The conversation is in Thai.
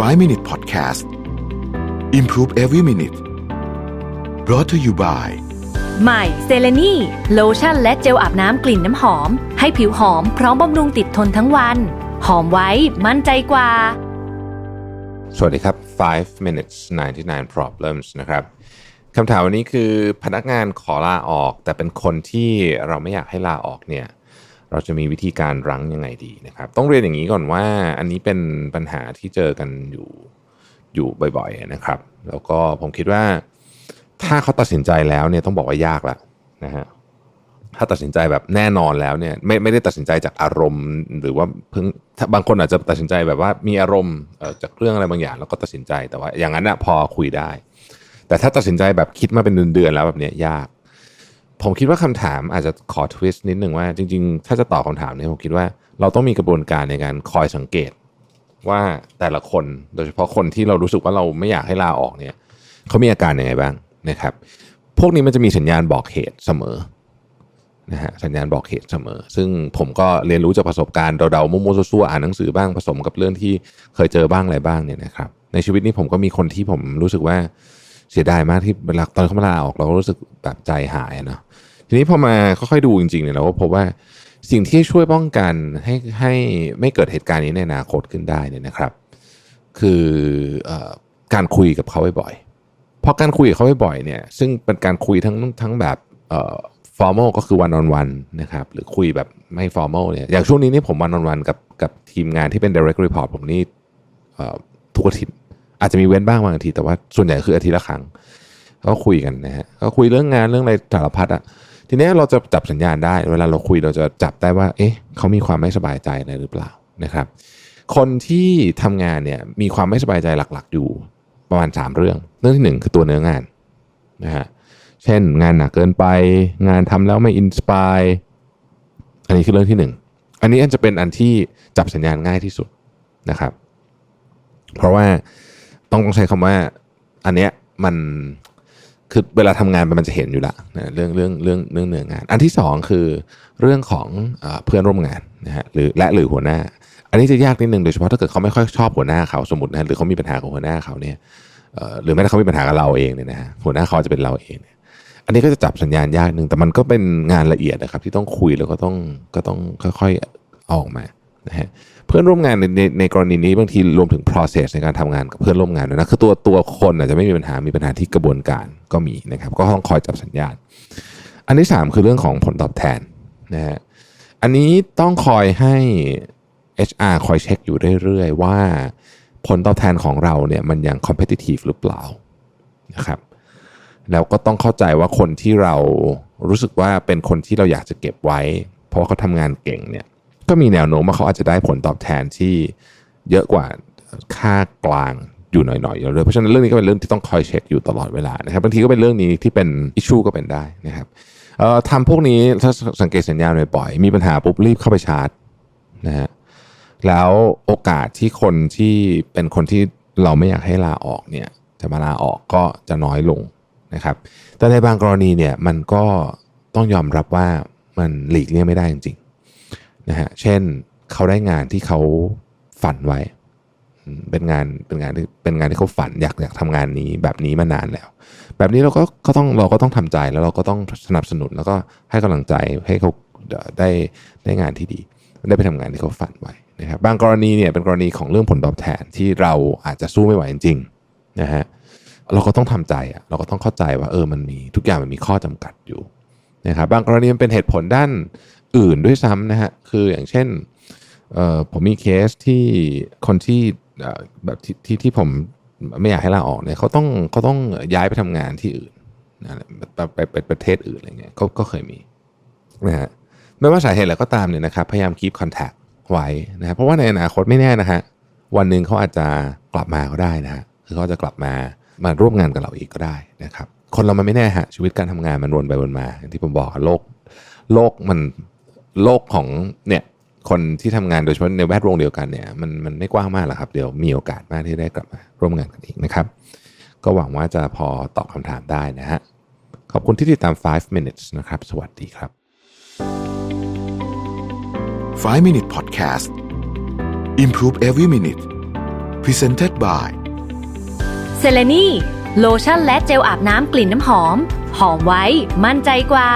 5 Minute Podcast Improve Every Minute brought to you by ใหม่เซเลนีโลชั่นและเจลอาบน้ำกลิ่นน้ำหอม ให้ผิวหอมพร้อมบำรุงติดทนทั้งวัน หอมไว้มั่นใจกว่า สวัสดีครับ 5 minutes 99 problems นะครับคำถามวันนี้คือพนักงานขอลาออก แต่เป็นคนที่เราไม่อยากให้ลาออกเนี่ย เราจะมีวิธีการรั้งยังไงดีนะครับ ต้องเรียนอย่างนี้ก่อนว่า อันนี้เป็นปัญหาที่เจอกันอยู่อยู่บ่อยๆนะครับ แล้วก็ผมคิดว่า ถ้าเขาตัดสินใจแล้วเนี่ยต้องบอกว่ายากละนะฮะถ้าตัดสินใจแบบแน่นอนแล้วเนี่ยไม่ไม่ได้ตัดสินใจจากอารมณ์ หรือว่าเพิ่งบางคนอาจจะตัดสินใจแบบว่ามีอารมณ์จากเรื่องอะไรบางอย่าง แล้วก็ตัดสินใจแต่ว่าอย่างนั้นนะพอคุยได้ แต่ถ้าตัดสินใจแบบคิดมาเป็นเดือนๆแล้วแบบเนี้ยยาก ผมคิดว่าคำถามอาจจะขอทวิสต์นิดหนึ่งว่าจริง ๆ ถ้าจะตอบคำถามนี่ยผมคิดว่าเราต้องมีกระบวนการในการคอยสังเกตว่าแต่ละคนโดยเฉพาะคนที่เรารู้สึกว่าเราไม่อยากให้ลาออกเนี่ยเขามีอาการยังไงบ้างนะครับ พวกนี้มันจะมีสัญญาณบอกเหตุเสมอนะฮะสัญญาณบอกเหตุเสมอ ซึ่งผมก็เรียนรู้จากประสบการณ์เดาๆมั่วๆซั่วๆอ่านหนังสือบ้างผสมกับเรื่องที่เคยเจอบ้างอะไรบ้างเนี่ยนะครับ ในชีวิตนี้ผมก็มีคนที่ผมรู้สึกว่า เสียดายมากที่เวลาตอนเขามาลาออกเราก็รู้สึกแบบใจหายเนาะทีนี้พอมาค่อยๆดูจริงๆเนี่ยเราก็พบว่าสิ่งที่ช่วยป้องกันให้ให้ไม่เกิดเหตุการณ์นี้ในอนาคตขึ้นได้เนี่ยนะครับ คืออการคุยกับเขาบ่อยๆเพราะการคุยกับเขาบ่อยๆเนี่ยซึ่งเป็นการคุยทั้งทั้งแบบเอ่อ formal ก็คือ one on one นนะครับหรือคุยแบบไม่ formal เนี่ยอย่างช่วงนี้นี่ผม one on one กับกับทีมงานที่เป็น direct report ผมนี่ทุกอาทิตย์ อาจจะมีเว้นบ้างบางทิตย์แต่ว่าส่วนใหญ่คืออาทิตย์ละครั้ง ก็คุยกันนะฮะก็คุยเรื่องงานเรื่องอะไรสารพัดอะทีนี้เราจะจับสัญญาณได้ เวลาเราคุยเราจะจับได้ว่า เอ๊ะเขามีความไม่สบายใจอะไรหรือเปล่านะครับ คนที่ทำงานเนี่ยมีความไม่สบายใจหลักๆ อยู่ประมาณ 3 เรื่อง เรื่องที่ 1 คือตัวเนื้องานนะฮะเช่นงานหนักเกินไป งานทำแล้วไม่อินสปายอันนี้คือเรื่องที่ 1 อันนี้อันจะเป็นอันที่จับสัญญาณง่ายที่สุดนะครับ เพราะว่า ต้องต้องใช้คำว่า อันเนี้ยมันคือเวลาทำงานมันจะเห็นอยู่ละนะเรื่องเรื่องเรื่องเรื่องเนื้องาน อันที่สองคือเรื่องของเพื่อนร่วมงานนะฮะหรือและหรือหัวหน้า อันนี้จะยากนิดนึงโดยเฉพาะถ้าเกิดเขาไม่ค่อยชอบหัวหน้าเขาสมมตินะหรือเขามีปัญหากับหัวหน้าเขาเนี่ยหรือแม้แต่เขามีปัญหากับเราเองเนี่ยนะฮะหัวหน้าเขาจะเป็นเราเอง อันนี้ก็จะจับสัญญาณยากหนึ่งแต่มันก็เป็นงานละเอียดนะครับ ที่ต้องคุยแล้วก็ต้องก็ต้องค่อยๆออกมา นะฮะเพื่อนร่วมงานในในในกรณีนี้บางทีรวมถึง process ในการทำงานกับเพื่อนร่วมงานด้วยนะคือตัวตัวคนอาจจะไม่มีปัญหามีปัญหาที่กระบวนการก็มีนะครับก็ต้องคอยจับสัญญาณ อันที่สามคือเรื่องของผลตอบแทนนะฮะอันนี้ต้องคอยให้ HR คอยเช็คอยู่เรื่อยๆ ว่าผลตอบแทนของเราเนี่ยมันยัง competitive หรือเปล่านะครับแล้วก็ต้องเข้าใจว่าคนที่เรารู้สึกว่าเป็นคนที่เราอยากจะเก็บไว้ เพราะว่าเขาทำงานเก่งเนี่ย ก็มีแนวโน้มว่าเขาอาจจะได้ผลตอบแทนที่เยอะกว่าค่ากลางอยู่หน่อยๆอยู่เลยเพราะฉะนั้นเรื่องนี้ก็เป็นเรื่องที่ต้องคอยเช็คอยู่ตลอดเวลานะครับบางทีก็เป็นเรื่องนี้ที่เป็นอิชชูก็เป็นได้นะครับทำพวกนี้ถ้าสังเกตสัญญาณบ่อยๆมีปัญหาปุ๊บรีบเข้าไปชาร์จนะฮะแล้วโอกาสที่คนที่เป็นคนที่เราไม่อยากให้ลาออกเนี่ยจะมาลาออกก็จะน้อยลงนะครับ แต่ในบางกรณีเนี่ยมันก็ต้องยอมรับว่ามันหลีกเลี่ยงไม่ได้จริง นะฮะเช่นเขาได้งานที่เขาฝันไว้ เป็นงานเป็นงานที่เป็นงานที่เขาฝันอยากอยากทำงานนี้แบบนี้มานานแล้ว แบบนี้เราก็ก็ต้องเราก็ต้องทำใจแล้วเราก็ต้องสนับสนุนแล้วก็ให้กำลังใจให้เขาได้ได้งานที่ดี ได้ไปทำงานที่เขาฝันไว้นะครับบางกรณีเนี่ยเป็นกรณีของเรื่องผลตอบแทนที่เราอาจจะสู้ไม่ไหวจริงๆนะฮะเราก็ต้องทำใจอะเราก็ต้องเข้าใจว่าเออมันมีทุกอย่างมันมีข้อจำกัดอยู่นะครับบางกรณีมันเป็นเหตุผลด้าน อื่นด้วยซ้ำนะฮะคืออย่างเช่นผมมีเคสที่คนที่แบบที่ที่ที่ผมไม่อยากให้ลาออกเนี่ยเขาต้องเขาต้องย้ายไปทำงานที่อื่นนะไปไปไปประเทศอื่นอะไรเงี้ยก็ก็เคยมีนะฮะไม่ว่าสาเหตุอะไรก็ตามเนี่ยนะครับพยายาม keep contact ไว้นะครับเพราะว่าในอนาคตไม่แน่นะฮะวันหนึ่งเขาอาจจะกลับมาก็ได้นะฮะคือเขาจะกลับมามาร่วมงานกับเราอีกก็ได้นะครับ คนเรามันไม่แน่ฮะชีวิตการทำงานมันวนไปวนมาอย่างที่ผมบอกโลกโลกมัน โลกของเนี่ยคนที่ทำงานโดยเฉพาะในแวดวงเดียวกันเนี่ยมันมันไม่กว้างมากหรอกครับ เดี๋ยวมีโอกาสมากที่ได้กลับมาร่วมงานกันอีกนะครับ ก็หวังว่าจะพอตอบคำถามได้นะฮะขอบคุณที่ติดตาม 5 minutes นะครับ สวัสดีครับ 5 Minute Podcast Improve Every Minute Presented by เซเลนีโลชั่นและเจลอาบน้ำกลิ่นน้ำหอม หอมไว้ มั่นใจกว่า